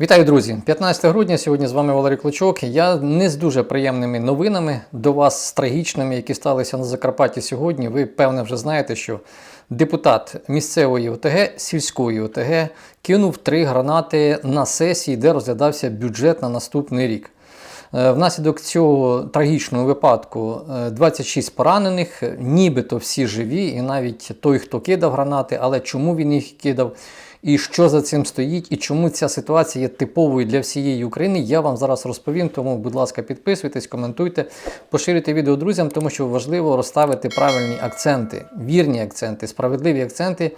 Вітаю, друзі! 15 грудня. Сьогодні з вами Валерій Клочок. Я не з дуже приємними новинами до вас, з трагічними, які сталися на Закарпатті сьогодні. Ви певне вже знаєте, що депутат місцевої ОТГ, сільської ОТГ, кинув три гранати на сесії, де розглядався бюджет на наступний рік. Е, Внаслідок цього трагічного випадку е, 26 поранених, нібито всі живі, і навіть той, хто кидав гранати, але чому він їх кидав, і що за цим стоїть, і чому ця ситуація є типовою для всієї України, я вам зараз розповім. Тому, будь ласка, підписуйтесь, коментуйте, поширюйте відео друзям, тому що важливо розставити правильні акценти, вірні акценти, справедливі акценти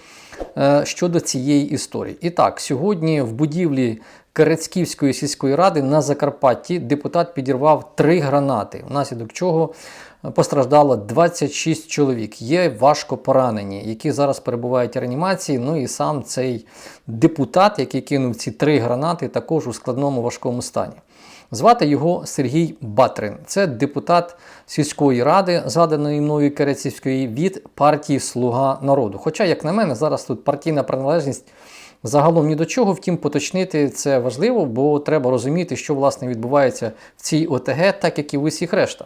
е, щодо цієї історії. І так, сьогодні в будівлі Керецьківської сільської ради на Закарпатті депутат підірвав три гранати, внаслідок чого постраждало 26 чоловік. Є важко поранені, які зараз перебувають в реанімації. Ну і сам цей депутат, який кинув ці три гранати, також у складному важкому стані. Звати його Сергій Батрин. Це депутат сільської ради, згаданої мною Керецівської, від партії Слуга народу. Хоча, як на мене, зараз тут партійна приналежність загалом ні до чого, втім, поточнити це важливо, бо треба розуміти, що власне відбувається в цій ОТГ, так як і в усіх решта.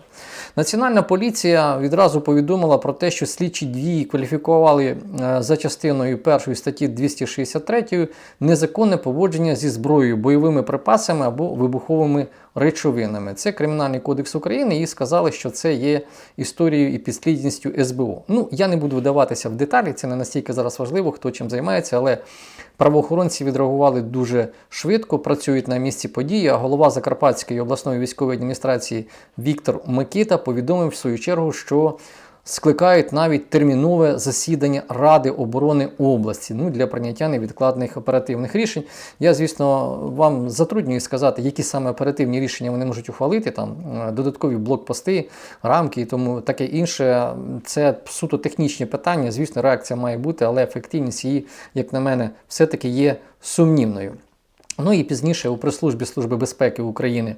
Національна поліція відразу повідомила про те, що слідчі дії кваліфікували е, за частиною першої статті 263 незаконне поводження зі зброєю, бойовими припасами або вибуховими речовинами. Це Кримінальний кодекс України і сказали, що це є історією і підслідністю СБУ. Ну, я не буду вдаватися в деталі, це не настільки зараз важливо, хто чим займається, але правоохоронці відреагували дуже швидко, працюють на місці події. А голова Закарпатської обласної військової адміністрації Віктор Микита повідомив в свою чергу, що скликають навіть термінове засідання Ради оборони області ну, для прийняття невідкладних оперативних рішень. Я, звісно, вам затруднюю сказати, які саме оперативні рішення вони можуть ухвалити, там е, додаткові блокпости, рамки і тому таке інше. Це суто технічні питання. Звісно, реакція має бути, але ефективність її, як на мене, все-таки є сумнівною. Ну і пізніше у прес-службі Служби безпеки України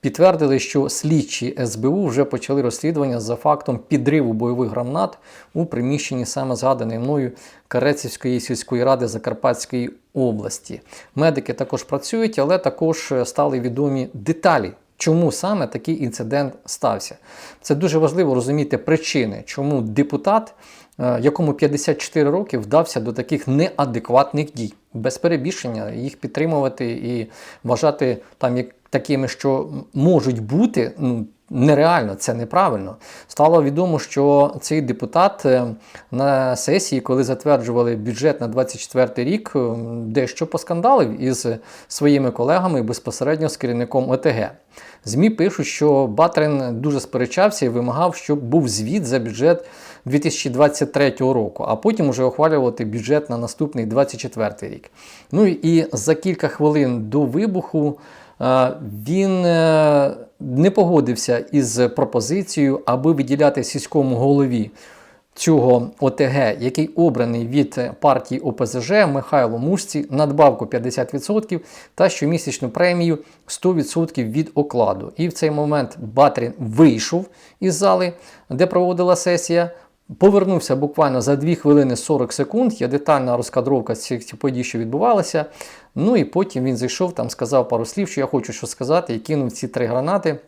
підтвердили, що слідчі СБУ вже почали розслідування за фактом підриву бойових гранат у приміщенні саме згаданої мною Карецівської сільської ради Закарпатської області. Медики також працюють, але також стали відомі деталі. Чому саме такий інцидент стався? Це дуже важливо розуміти причини, чому депутат, якому 54 роки, вдався до таких неадекватних дій. Без перебільшення їх підтримувати і вважати там як такими, що можуть бути, ну нереально, це неправильно. Стало відомо, що цей депутат е, на сесії, коли затверджували бюджет на 24 рік, е, дещо поскандалив із своїми колегами безпосередньо з керівником ОТГ. ЗМІ пишуть, що Батрин дуже сперечався і вимагав, щоб був звіт за бюджет 2023 року, а потім уже ухвалювати бюджет на наступний 24 рік. Ну і за кілька хвилин до вибуху е, він е, не погодився із пропозицією, аби виділяти сільському голові. Цього ОТГ, який обраний від партії ОПЗЖ Михайло Мушці, надбавку 50% та щомісячну премію 100% від окладу. І в цей момент Батрін вийшов із зали, де проводила сесія. Повернувся буквально за 2 хвилини 40 секунд. Є детальна розкадровка цих подій, що відбувалися. Ну і потім він зайшов, там сказав пару слів, що я хочу що сказати, і кинув ці три гранати.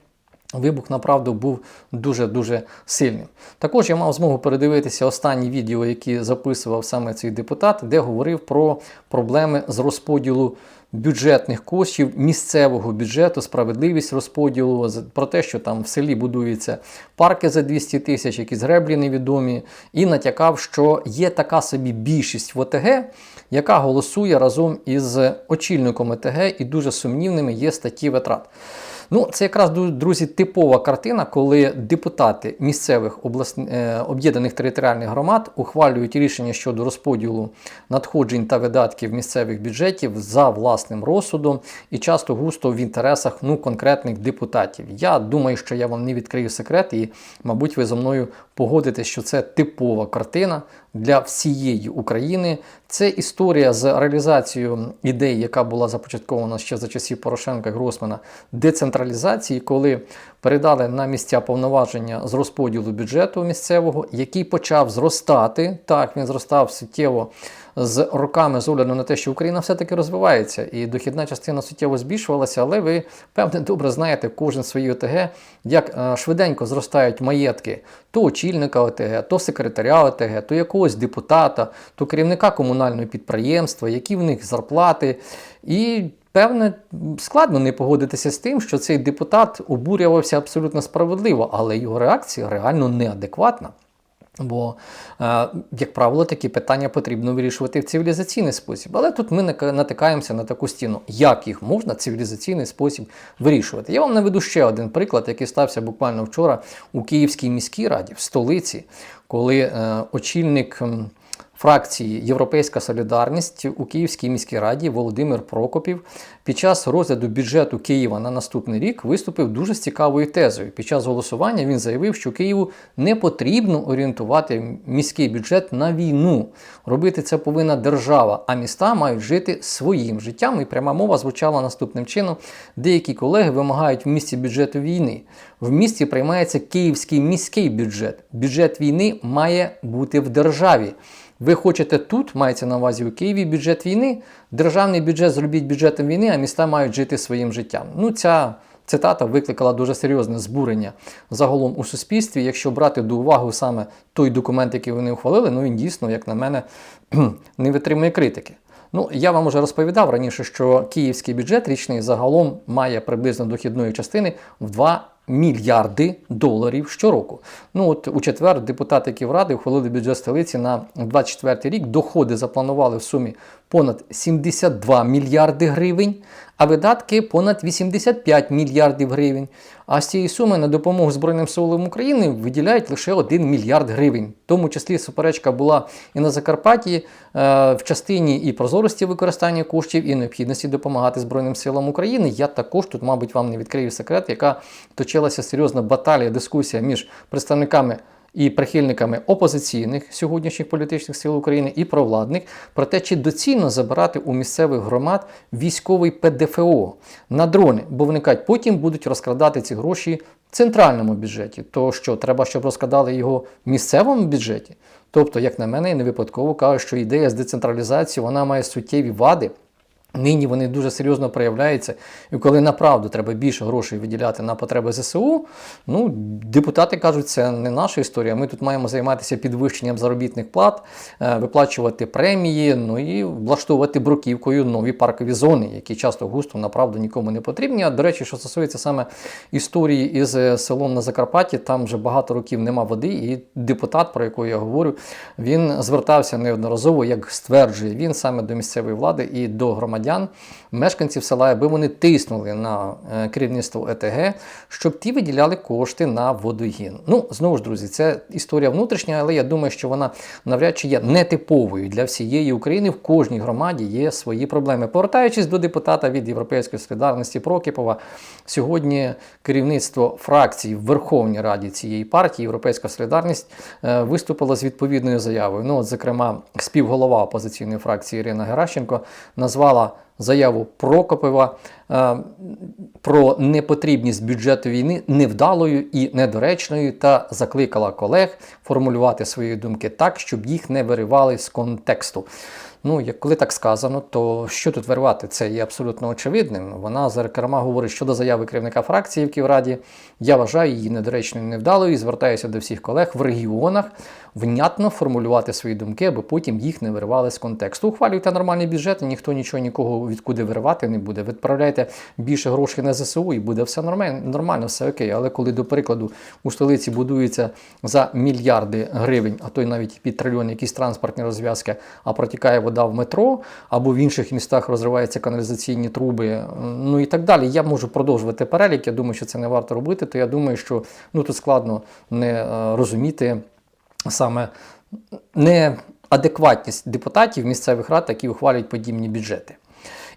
Вибух, направду, був дуже-дуже сильним. Також я мав змогу передивитися останні відео, які записував саме цей депутат, де говорив про проблеми з розподілу бюджетних коштів місцевого бюджету, справедливість розподілу, про те, що там в селі будуються парки за 200 тисяч, якісь греблі невідомі, і натякав, що є така собі більшість в ОТГ, яка голосує разом із очільником ОТГ, і дуже сумнівними є статті витрат. Ну, це якраз друзі, типова картина, коли депутати місцевих обласн... е, об'єднаних територіальних громад ухвалюють рішення щодо розподілу надходжень та видатків місцевих бюджетів за власним розсудом і часто густо в інтересах ну, конкретних депутатів. Я думаю, що я вам не відкрию секрет, і, мабуть, ви зі мною погодитесь, що це типова картина для всієї України. Це історія з реалізацією ідеї, яка була започаткована ще за часів Порошенка Гросмана, децентралізації, коли передали на місця повноваження з розподілу бюджету місцевого, який почав зростати. Так, він зростав суттєво з роками з огляду на те, що Україна все-таки розвивається, і дохідна частина суттєво збільшувалася, але ви, певне, добре знаєте, кожен свої ОТГ, як е, швиденько зростають маєтки то очільника ОТГ, то секретаря ОТГ, то якогось депутата, то керівника комунального підприємства, які в них зарплати. І Певне, складно не погодитися з тим, що цей депутат обурювався абсолютно справедливо, але його реакція реально неадекватна. Бо, е, як правило, такі питання потрібно вирішувати в цивілізаційний спосіб. Але тут ми натикаємося на таку стіну, як їх можна цивілізаційний спосіб вирішувати. Я вам наведу ще один приклад, який стався буквально вчора у Київській міській раді, в столиці, коли е, очільник фракції Європейська Солідарність у Київській міській раді Володимир Прокопів під час розгляду бюджету Києва на наступний рік виступив дуже з цікавою тезою. Під час голосування він заявив, що Києву не потрібно орієнтувати міський бюджет на війну. Робити це повинна держава, а міста мають жити своїм життям. І пряма мова звучала наступним чином: деякі колеги вимагають в місті бюджету війни. В місті приймається київський міський бюджет. Бюджет війни має бути в державі. Ви хочете тут, мається на увазі у Києві бюджет війни, державний бюджет зробіть бюджетом війни, а міста мають жити своїм життям. Ну, ця цитата викликала дуже серйозне збурення загалом у суспільстві. Якщо брати до уваги саме той документ, який вони ухвалили, ну він дійсно, як на мене, не витримує критики. Ну, я вам уже розповідав раніше, що київський бюджет річний загалом має приблизно дохідної частини в 2 мільярди доларів щороку. Ну от у четвер депутати Ківради ухвалили бюджет столиці на 24 рік. Доходи запланували в сумі понад 72 мільярди гривень, а видатки понад 85 мільярдів гривень. А з цієї суми на допомогу Збройним силам України виділяють лише 1 мільярд гривень. В тому числі суперечка була і на Закарпатті е, в частині і прозорості використання коштів, і необхідності допомагати Збройним силам України. Я також тут, мабуть, вам не відкрию секрет, яка точилася серйозна баталія, дискусія між представниками і прихильниками опозиційних сьогоднішніх політичних сил України і провладних про те, чи доцільно забирати у місцевих громад військовий ПДФО на дрони, бо виникать потім будуть розкрадати ці гроші в центральному бюджеті. То що треба, щоб розкрадали його в місцевому бюджеті? Тобто, як на мене, не випадково кажуть, що ідея з децентралізації вона має суттєві вади. Нині вони дуже серйозно проявляються, і коли направду треба більше грошей виділяти на потреби ЗСУ, ну депутати кажуть, це не наша історія. Ми тут маємо займатися підвищенням заробітних плат, е, виплачувати премії, ну і влаштовувати бруківкою нові паркові зони, які часто густо направду нікому не потрібні. А до речі, що стосується саме історії із е, селом на Закарпатті, там вже багато років нема води, і депутат, про яку я говорю, він звертався неодноразово, як стверджує він саме до місцевої влади і до громадян громадян, мешканців села, аби вони тиснули на е, керівництво ЕТГ, щоб ті виділяли кошти на водогін. Ну, знову ж, друзі, це історія внутрішня, але я думаю, що вона навряд чи є нетиповою для всієї України. В кожній громаді є свої проблеми. Повертаючись до депутата від Європейської солідарності Прокіпова, сьогодні керівництво фракції в Верховній Раді цієї партії Європейська Солідарність е, виступила з відповідною заявою. Ну, от, зокрема, співголова опозиційної фракції Ірина Геращенко назвала заяву Прокопова е, про непотрібність бюджету війни невдалою і недоречною, та закликала колег формулювати свої думки так, щоб їх не виривали з контексту. Ну, як коли так сказано, то що тут вирвати? Це є абсолютно очевидним. Вона зокрема говорить щодо заяви керівника фракції в Київраді. Я вважаю її недоречною невдалою і звертаюся до всіх колег в регіонах внятно формулювати свої думки, аби потім їх не виривали з контексту. Ухвалюйте нормальний бюджет, ніхто нічого нікого відкуди виривати не буде. Відправляйте більше грошей на ЗСУ і буде все нормально, нормально, все окей. Але коли, до прикладу, у столиці будується за мільярди гривень, а то й навіть під трильйон якісь транспортні розв'язки, а протікає вода в метро, або в інших містах розриваються каналізаційні труби, ну і так далі. Я можу продовжувати перелік. Я думаю, що це не варто робити. То я думаю, що ну тут складно не е, розуміти саме неадекватність депутатів місцевих рад, які ухвалюють подібні бюджети.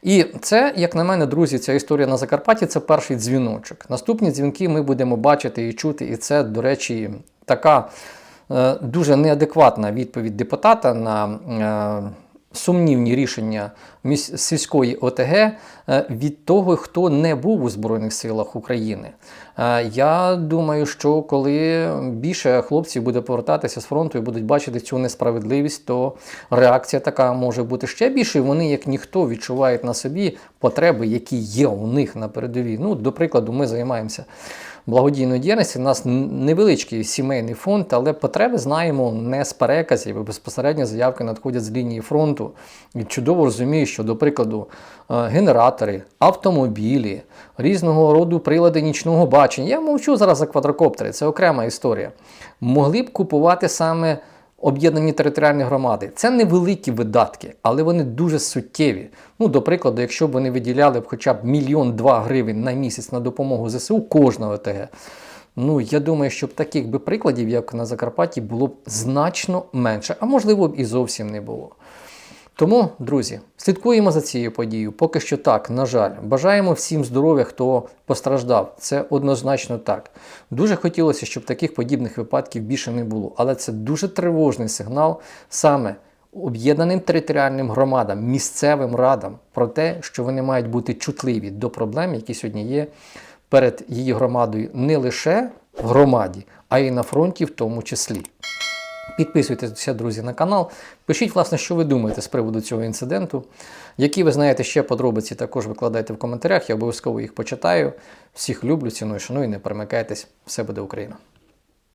І це, як на мене, друзі, ця історія на Закарпатті це перший дзвіночок. Наступні дзвінки ми будемо бачити і чути, і це, до речі, така е, дуже неадекватна відповідь депутата на. Е, Сумнівні рішення сільської ОТГ е, від того, хто не був у Збройних силах України. Е, Я думаю, що коли більше хлопців буде повертатися з фронту і будуть бачити цю несправедливість, то реакція така може бути ще більше. Вони, як ніхто, відчувають на собі потреби, які є у них на передовій. Ну, до прикладу, ми займаємося благодійною діяльністю. У нас невеличкий сімейний фонд, але потреби знаємо не з переказів, безпосередньо заявки надходять з лінії фронту. І чудово розумію, що, до прикладу, е, генератори, автомобілі, різного роду прилади нічного бачення. Я мовчу зараз за квадрокоптери, це окрема історія. Могли б купувати саме об'єднані територіальні громади. Це невеликі видатки, але вони дуже суттєві. Ну, до прикладу, якщо б вони виділяли б хоча б мільйон два гривень на місяць на допомогу ЗСУ кожного ОТГ. Ну, я думаю, щоб таких би прикладів, як на Закарпатті, було б значно менше, а можливо б і зовсім не було. Тому, друзі, слідкуємо за цією подією. Поки що так, на жаль. Бажаємо всім здоров'я, хто постраждав. Це однозначно так. Дуже хотілося, щоб таких подібних випадків більше не було. Але це дуже тривожний сигнал саме об'єднаним територіальним громадам, місцевим радам про те, що вони мають бути чутливі до проблем, які сьогодні є перед її громадою не лише в громаді, а й на фронті в тому числі. Підписуйтеся, друзі, на канал. Пишіть, власне, що ви думаєте з приводу цього інциденту. Які ви знаєте ще подробиці, також викладайте в коментарях. Я обов'язково їх почитаю. Всіх люблю, ціную, шаную, не перемикайтесь. Все буде Україна!